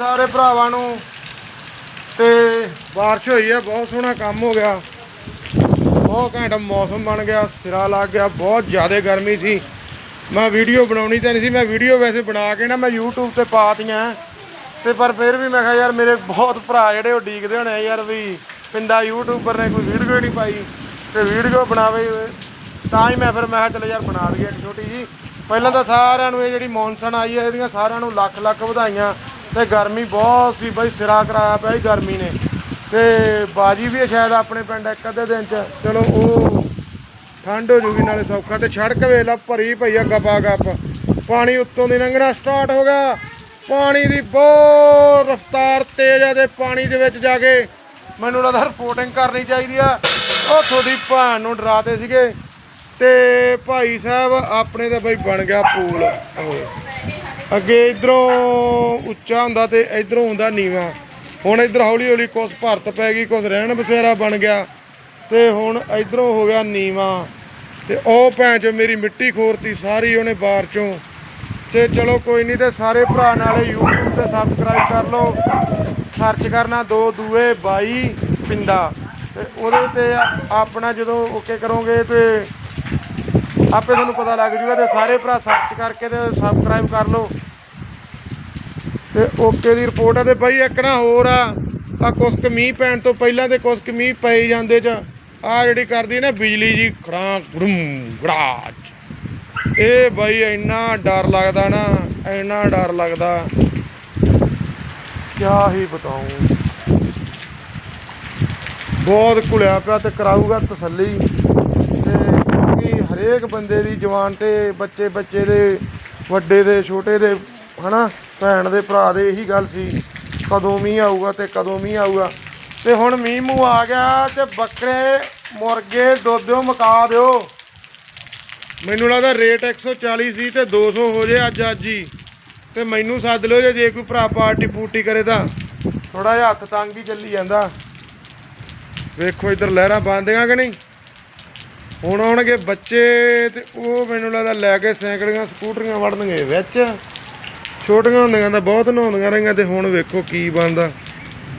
ਸਾਰੇ ਭਰਾਵਾਂ ਨੂੰ। ਤੇ ਬਾਰਿਸ਼ ਹੋਈ ਹੈ ਬਹੁਤ ਸੋਹਣਾ ਕੰਮ ਹੋ ਗਿਆ। ਬਹੁਤ ਘੈਂਟ ਮੌਸਮ ਬਣ ਗਿਆ, ਸਿਰਾ ਲੱਗ ਗਿਆ, ਬਹੁਤ ਜ਼ਿਆਦਾ ਗਰਮੀ ਸੀ। ਮੈਂ ਵੀਡੀਓ ਬਣਾਉਣੀ ਤਾਂ ਨਹੀਂ ਸੀ, ਮੈਂ ਵੀਡੀਓ ਵੈਸੇ ਬਣਾ ਕੇ ਨਾ ਮੈਂ YouTube ਤੇ ਪਾਤੀਆਂ ਤੇ ਪਰ ਫਿਰ ਵੀ ਮੈਂ ਕਿਹਾ, ਯਾਰ ਮੇਰੇ ਬਹੁਤ ਭਰਾ ਜਿਹੜੇ ਉਹ ਡੀਕਦੇ ਹੋਣੇ ਆ, ਯਾਰ ਵੀ ਪਿੰਡਾ ਯੂਟਿਊਬਰ ਨੇ ਕੋਈ ਵੀਡੀਓ ਨਹੀਂ ਪਾਈ, ਤੇ ਵੀਡੀਓ ਬਣਾਵੇ। ਤਾਂ ਹੀ ਮੈਂ ਫਿਰ ਮੈਂ ਕਿਹਾ, ਚਲੋ ਯਾਰ ਬਣਾ ਲਈਏ ਇੱਕ ਛੋਟੀ ਜੀ ਪਹਿਲਾਂ ਤਾਂ ਸਾਰਿਆਂ ਨੂੰ ਇਹ ਜਿਹੜੀ ਮੌਨਸੂਨ ਆਈ ਹੈ ਇਹਦੀਆਂ ਸਾਰਿਆਂ ਨੂੰ ਲੱਖ ਲੱਖ ਵਧਾਈਆਂ। ਤੇ ਗਰਮੀ ਬਹੁਤ ਸੀ ਬਾਈ, ਸਿਰਾ ਕਰਾਇਆ ਪਿਆ ਸੀ ਗਰਮੀ ਨੇ। ਤੇ ਬਾਜੀ ਵੀ ਹੈ ਸ਼ਾਇਦ ਆਪਣੇ ਪਿੰਡ ਇੱਕ ਅੱਧੇ ਦਿਨ ਚ। ਚਲੋ ਉਹ ਠੰਡ ਹੋ ਜੂਗੀ, ਨਾਲੇ ਸੌਖਾ। ਤੇ ਸੜਕ ਵੇਲਾ ਭਰੀ ਪਈ ਆ ਗੱਪਾ ਗੱਪ। ਪਾਣੀ ਉੱਤੋਂ ਦੀ ਲੰਘਣਾ ਸਟਾਰਟ ਹੋ ਗਿਆ। ਪਾਣੀ ਦੀ ਬਹੁਤ ਰਫ਼ਤਾਰ ਤੇਜ਼ ਆ ਤੇ ਪਾਣੀ ਦੇ ਵਿੱਚ ਜਾ ਕੇ ਮੈਨੂੰ ਲੱਗਦਾ ਰਿਪੋਰਟਿੰਗ ਕਰਨੀ ਚਾਹੀਦੀ ਆ। ਉਹ ਤੁਹਾਡੀ ਭੈਣ ਨੂੰ ਡਰਾਤੇ ਸੀਗੇ। ਤੇ ਭਾਈ ਸਾਹਿਬ, ਆਪਣੇ ਤਾਂ ਬਈ ਬਣ ਗਿਆ ਪੂਲ ਅੱਗੇ ਇਧਰੋਂ ਉੱਚਾ ਹੁੰਦਾ ਤੇ ਇਧਰੋਂ ਹੁੰਦਾ ਨੀਵਾ। ਹੁਣ ਇਧਰ ਹੌਲੀ ਹੌਲੀ ਕੁਛ ਭਰਤ ਪੈ ਗਈ, ਕੁਛ ਰਹਿਣ ਬਸੇਰਾ ਬਣ ਗਿਆ ਤੇ ਹੁਣ ਇਧਰੋਂ ਹੋ ਗਿਆ ਨੀਵਾ। ਤੇ ਉਹ ਭੈਣ ਚੋ ਮੇਰੀ ਮਿੱਟੀ ਖੋਰਤੀ, ਸਾਰੀ ਉਹਨੇ ਬਾਹਰ ਚੋਂ। ਤੇ ਚਲੋ ਕੋਈ ਨਹੀਂ ਤੇ ਸਾਰੇ ਭਰਾ ਨਾਲੇ YouTube ਤੇ ਸਬਸਕ੍ਰਾਈਬ ਕਰ ਲਓ। ਸਰਚ ਕਰਨਾ ਦੋ ਦੂਏ 22 ਪਿੰਡਾ। ਤੇ ਉਹਦੇ ਤੇ ਆਪਣਾ ਜਦੋਂ ਓਕੇ ਕਰੋਗੇ ਤੇ ਆਪੇ ਤੁਹਾਨੂੰ ਪਤਾ ਲੱਗ ਜੂਗਾ ਤੇ ਸਾਰੇ ਭਰਾ ਸਰਚ ਕਰਕੇ ਤੇ ਸਬਸਕ੍ਰਾਈਬ ਕਰ ਲਓ। ਤੇ ਓਕੇ ਦੀ ਰਿਪੋਰਟ ਆ ਤੇ ਬਾਈ ਇੱਕ ਨਾ ਹੋਰ ਆ ਆ ਕੁਛ ਕੁ ਮੀਂਹ ਪੈਣ ਤੋਂ ਪਹਿਲਾਂ ਤੇ ਕੁਛ ਕੁ ਮੀਂਹ ਪਈ ਜਾਂਦੇ ਚ। ਆ ਜਿਹੜੀ ਕਰਦੀ ਨਾ ਬਿਜਲੀ ਜੀ, ਖੜਾਂ ਗੜੂਮ ਗੜਾਚ। ਇਹ ਬਾਈ ਇੰਨਾ ਡਰ ਲੱਗਦਾ ਨਾ, ਇੰਨਾ ਡਰ ਲੱਗਦਾ। ਕਿਆ ਹੀ ਬਤਾਉਂ ਬਹੁਤ ਘੁਲਿਆ ਪਿਆ ਤੇ ਕਰਾਊਗਾ ਤਸੱਲੀ। ਤੇ ਕਿਉਂਕਿ ਹਰੇਕ ਬੰਦੇ ਦੀ ਜਵਾਨ ਤੇ ਬੱਚੇ ਬੱਚੇ ਦੇ, ਵੱਡੇ ਦੇ, ਛੋਟੇ ਦੇ, ਹਨਾ? ਭੈਣ ਦੇ ਭਰਾ ਦੇ ਇਹੀ ਗੱਲ ਸੀ, ਕਦੋਂ ਮੀਂਹ ਆਊਗਾ ਤੇ ਕਦੋਂ ਮੀਂਹ ਆਊਗਾ। ਤੇ ਹੁਣ ਮੀਂਹ ਮੂੰਹ ਆ ਗਿਆ ਤੇ ਬੱਕਰੇ ਮੁਰਗੇ ਦੁੱਧਿਓ ਮਕਾ ਦਿਓ। ਮੈਨੂੰ ਲੱਗਦਾ ਰੇਟ 140 ਸੀ ਤੇ 200 ਹੋ ਜੇ ਅੱਜ ਅੱਜ ਹੀ। ਤੇ ਮੈਨੂੰ ਸੱਦ ਲਿਓ ਜੇ- ਜੇ ਕੋਈ ਭਰਾ ਪਾਰਟੀ ਪੂਟੀ ਕਰੇ ਤਾਂ। ਥੋੜਾ ਜਿਹਾ ਹੱਥ ਤੰਗ ਹੀ ਚੱਲੀ ਜਾਂਦਾ। ਵੇਖੋ ਇੱਧਰ ਲਹਿਰਾਂ ਬੰਦੀਆਂ ਕਿ ਨਹੀਂ? ਹੁਣ ਆਉਣਗੇ ਬੱਚੇ ਤੇ ਉਹ ਮੈਨੂੰ ਲੱਗਦਾ ਲੈ ਕੇ ਸੈਂਕੜੀਆਂ ਸਕੂਟਰੀਆਂ ਵੜਨਗੇ ਵਿੱਚ। ਛੋਟੀਆਂ ਹੁੰਦੀਆਂ ਤਾਂ ਬਹੁਤ ਨਹਾਉਂਦੀਆਂ ਰਹੀਆਂ ਤੇ ਹੁਣ ਵੇਖੋ ਕੀ ਬਣਦਾ।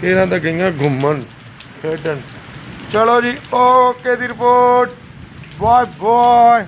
ਕਿਹਨਾਂ ਤਾਂ ਗਈਆਂ ਘੁੰਮਣ, ਖੇਡਣ। ਚਲੋ ਜੀ ਓਕੇ ਦੀ ਰਿਪੋਰਟ ਬਾਏ ਬਾਏ